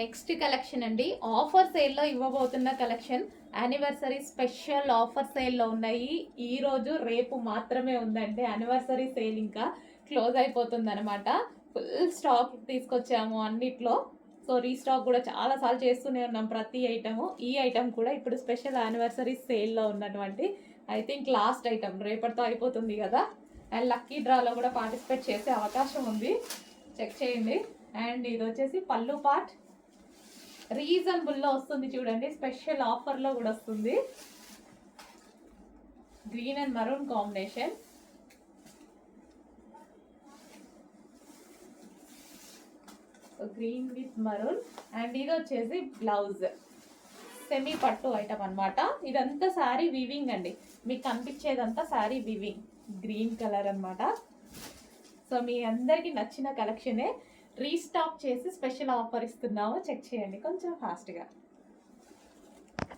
Next collection అండి. Offer సేల్లో ఇవ్వబోతున్న కలెక్షన్ యానివర్సరీ స్పెషల్ ఆఫర్ సేల్లో ఉన్నాయి. ఈరోజు రేపు మాత్రమే ఉందండి. యానివర్సరీ సేల్ ఇంకా క్లోజ్ అయిపోతుంది అనమాట ఫుల్ స్టాక్ తీసుకొచ్చాము అన్నిట్లో. సో రీస్టాక్ కూడా చాలా సార్లు చేస్తూనే ఉన్నాం ప్రతి ఐటము. ఈ ఐటమ్ కూడా ఇప్పుడు స్పెషల్ యానివర్సరీ సేల్లో ఉన్నటువంటి ఐ థింక్ లాస్ట్ ఐటమ్. రేపటితో అయిపోతుంది కదా. అండ్ లక్కీ డ్రాలో కూడా పార్టిసిపేట్ చేసే అవకాశం ఉంది. చెక్ చేయండి. అండ్ ఇది వచ్చేసి పళ్ళు పార్ట్ రీజనబుల్లో వస్తుంది చూడండి స్పెషల్ ఆఫర్లో కూడా వస్తుంది. Green and maroon combination. Green with maroon and ఇది వచ్చేసి బ్లౌజ్ సెమీ పట్టు ఐటమ్ అనమాట ఇదంతా శారీ వివింగ్ అండి. మీకు కనిపించేదంతా శారీ వివింగ్ గ్రీన్ కలర్ అన్నమాట. సో మీ అందరికి నచ్చిన కలెక్షనే రీస్టాక్ చేసి స్పెషల్ ఆఫర్ ఇస్తున్నాము చెక్ చేయండి. కొంచెం ఫాస్ట్గా.